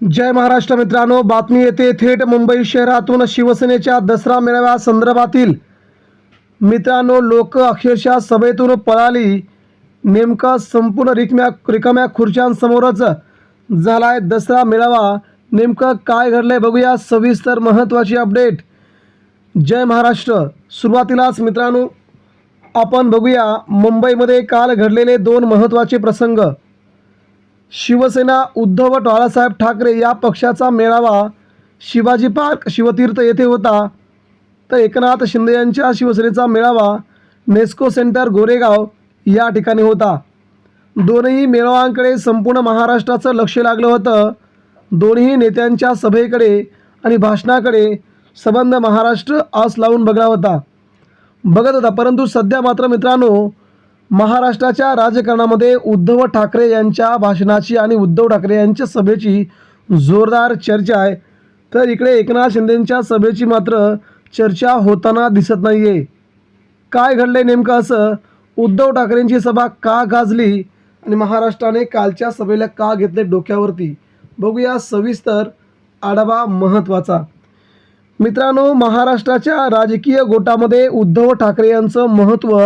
जय महाराष्ट्र मित्रांनो बातमी येते थेट मुंबई शहरातून. शिवसेनेच्या दसरा मेळाव्या संदर्भातील. मित्रांनो लोक अक्षरशः सभेतून पळाली. नेमका संपूर्ण रिकम्या रिकाम्या खुर्च्यांसमोरच झाला आहे दसरा मेळावा. नेमकं काय घडलंय बघूया. सविस्तर महत्त्वाची अपडेट. जय महाराष्ट्र. सुरुवातीलाच मित्रांनो आपण बघूया मुंबईमध्ये काल घडलेले दोन महत्त्वाचे प्रसंग. शिवसेना उद्धव व बाळासाहेब ठाकरे या पक्षाचा मेळावा शिवाजी पार्क शिवतीर्थ येथे होता. तर एकनाथ शिंदे यांच्या शिवसेनेचा मेळावा नेस्को सेंटर गोरेगाव या ठिकाणी होता. दोनही मेळाव्यांकडे संपूर्ण महाराष्ट्राचं लक्ष लागलं होतं. दोन्ही नेत्यांच्या सभेकडे आणि भाषणाकडे संबंध महाराष्ट्र आस लावून बघला होता. बघत होता परंतु सध्या मात्र मित्रांनो महाराष्ट्राच्या राजकारणामध्ये उद्धव ठाकरे यांच्या भाषणाची आणि उद्धव ठाकरे यांच्या सभेची जोरदार चर्चा आहे. तर इकडे एकनाथ शिंदेंच्या सभेची मात्र चर्चा होताना दिसत नाही आहे काय घडलंय नेमकं असं? उद्धव ठाकरेंची सभा का गाजली? आणि महाराष्ट्राने कालच्या सभेला का घेतले डोक्यावरती? बघूया सविस्तर आढावा महत्त्वाचा. मित्रांनो महाराष्ट्राच्या राजकीय गोटामध्ये उद्धव ठाकरे यांचं महत्त्व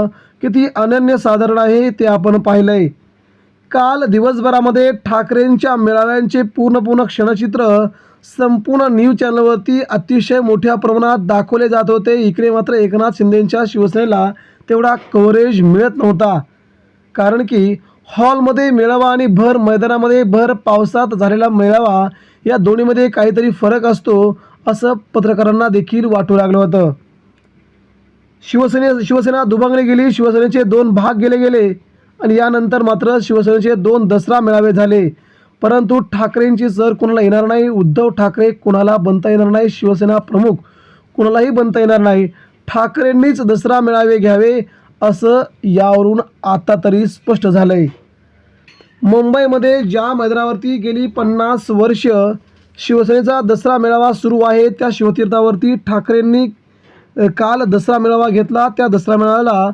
किती अनन्यसाधारण आहे ते आपण पाहिलं आहे काल दिवसभरामध्ये ठाकरेंच्या मेळाव्यांचे पूर्ण पूर्ण क्षणचित्र संपूर्ण न्यूज चॅनलवरती अतिशय मोठ्या प्रमाणात दाखवले जात होते. इकडे मात्र एकनाथ शिंदेंच्या शिवसेनेला तेवढा कव्हरेज मिळत नव्हता. कारण की हॉलमध्ये मेळावा आणि भर मैदानामध्ये भर पावसात झालेला मेळावा या दोन्हीमध्ये काहीतरी फरक असतो असं पत्रकारांना देखील वाटू लागलं होतं. शिवसेने शिवसेना दुभागली गेली शिवसेनेचे दोन भाग गेले गेले आणि यानंतर मात्र शिवसेनेचे दोन दसरा मेळावे झाले. परंतु ठाकरेंची सर कोणाला येणार नाही उद्धव ठाकरे कोणाला बनता येणार नाही शिवसेना प्रमुख कोणालाही बनता येणार नाही ठाकरेंनीच दसरा मेळावे घ्यावे असं यावरून आता तरी स्पष्ट झालं आहे मुंबईमध्ये ज्या मैदानावरती गेली पन्नास वर्ष शिवसेनेचा दसरा मेळावा सुरू आहे त्या शिवतीर्थावरती ठाकरेंनी काल दसरा मेळावा घेतला. त्या दसरा मेळाव्याला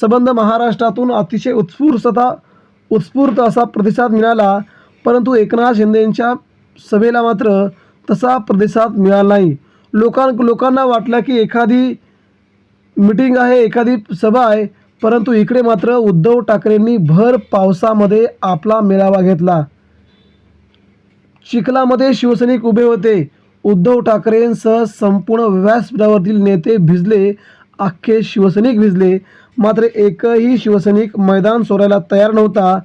संबंध महाराष्ट्रातून अतिशय उत्स्फूर्तता उत्स्फूर्त असा प्रतिसाद मिळाला. परंतु एकनाथ शिंदेंच्या सभेला मात्र तसा प्रतिसाद मिळाला नाही. लोकां लोकांना वाटलं की एखादी मिटिंग आहे एखादी सभा आहे. परंतु इकडे मात्र उद्धव ठाकरेंनी भर पावसामध्ये आपला मेळावा घेतला. चिखलामध्ये शिवसैनिक उभे होते. उद्धव ठाकरेंसह संपूर्ण व्यासपीठावरील नेते भिजले अख्खे शिवसैनिक भिजले. मात्र एकही शिवसैनिक मैदान सोडायला तयार नव्हता.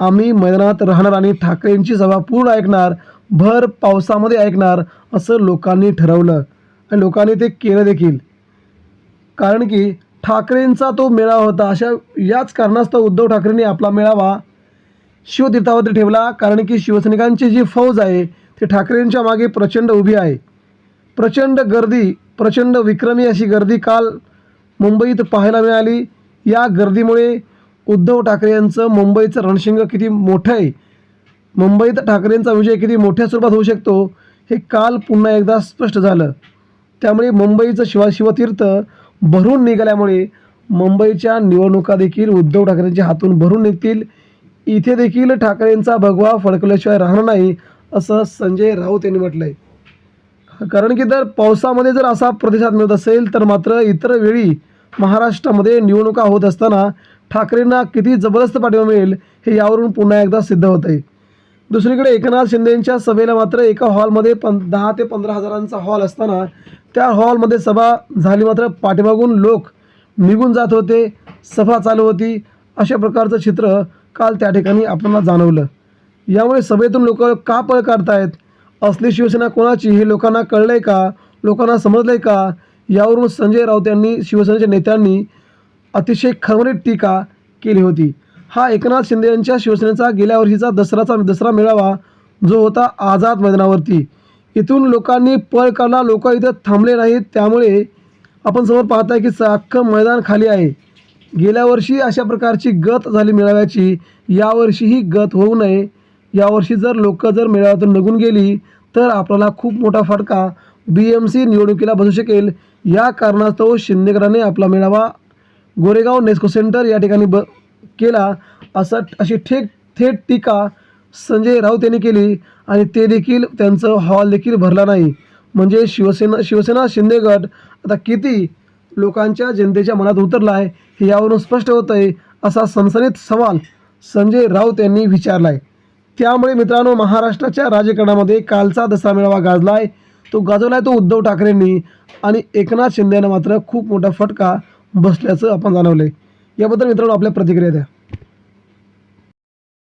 आम्ही मैदानात राहणार आणि ठाकरेंची सभा पूर्ण ऐकणार भर पावसामध्ये ऐकणार असं लोकांनी ठरवलं. आणि लोकांनी ते केलं देखील. कारण की ठाकरेंचा तो मेळावा होता अशा याच कारणास्तव उद्धव ठाकरेंनी आपला मेळावा शिवतीर्थावरती ठेवला. कारण की शिवसैनिकांची जी फौज आहे ती ठाकरेंच्या मागे प्रचंड उभी आहे. प्रचंड गर्दी प्रचंड विक्रमी अशी गर्दी काल मुंबईत पाहायला मिळाली. या गर्दीमुळे उद्धव ठाकरे यांचं मुंबईचं रणशिंग किती मोठं आहे. मुंबईत ठाकरेंचा विजय किती मोठ्या स्वरूपात होऊ शकतो हे काल पुन्हा एकदा स्पष्ट झालं. त्यामुळे मुंबईचं शिवा शिवतीर्थ भरून निघाल्यामुळे मुंबईच्या निवडणुका देखील उद्धव ठाकरेंच्या हातून भरून निघतील. इथे देखील ठाकरेंचा भगवा फडकल्याशिवाय राहणार नाही असं संजय राऊत यांनी म्हटलं आहे कारण की जर पावसामध्ये जर असा प्रतिसाद मिळत असेल तर मात्र इतर वेळी महाराष्ट्रामध्ये निवडणुका होत असताना ठाकरेंना किती जबरदस्त पाठिंबा मिळेल हे यावरून पुन्हा एकदा सिद्ध होत आहे दुसरीकडे एकनाथ शिंदेंच्या सभेला मात्र एका हॉलमध्ये पं दहा ते पंधरा हजारांचा हॉल असताना त्या हॉलमध्ये सभा झाली मात्र पाठीमागून लोक निघून जात होते सभा चालू होती अशा प्रकारचं चित्र काल त्या ठिकाणी आपल्याला जाणवलं. यामुळे सभेतून लोक का पळ काढतायत? असली शिवसेना कोणाची? हे लोकांना कळलं आहे का? लोकांना समजलं आहे का? यावरून संजय राऊत यांनी शिवसेनेच्या नेत्यांनी अतिशय खरमरीत टीका केली होती. हा एकनाथ शिंदे यांच्या शिवसेनेचा गेल्या वर्षीचा दसराचा दसरा मेळावा जो होता आझाद मैदानावरती. इथून लोकांनी पळ काढला लोक इथं थांबले नाहीत. त्यामुळे आपण समोर पाहताय की अख्खं मैदान खाली आहे. गेल्या वर्षी अशा प्रकारची गत झाली मेळाव्याची. यावर्षीही गत होऊ नये. यावर्षी जर लोक जर मेळाव्यातून निघून गेली तर आपल्याला खूप मोठा फटका बी एम सी निवडणुकीला बसू शकेल. या कारणास्तव शिंदेकरांनी आपला मेळावा गोरेगाव नेस्को सेंटर या ठिकाणी ब केला. असं अशी ठेक थेट टीका संजय राऊत यांनी केली आणि ते देखील त्यांचं हॉल देखील भरला नाही. म्हणजे शिवसेना शिवसेना शिंदे गट आता किती लोकांच्या जनतेच्या मनात उतरला आहे हे यावरून स्पष्ट होतं आहे असा सनसनीत सवाल संजय राऊत यांनी विचारला आहे त्यामुळे मित्रांनो महाराष्ट्राच्या राजकारणामध्ये कालचा दसरा मेळावा गाजला आहे तो गाजवला आहे तो उद्धव ठाकरेंनी आणि एकनाथ शिंदेनं मात्र खूप मोठा फटका बसल्याचं आपण जाणवलं आहे याबद्दल मित्रांनो आपल्या प्रतिक्रिया द्या.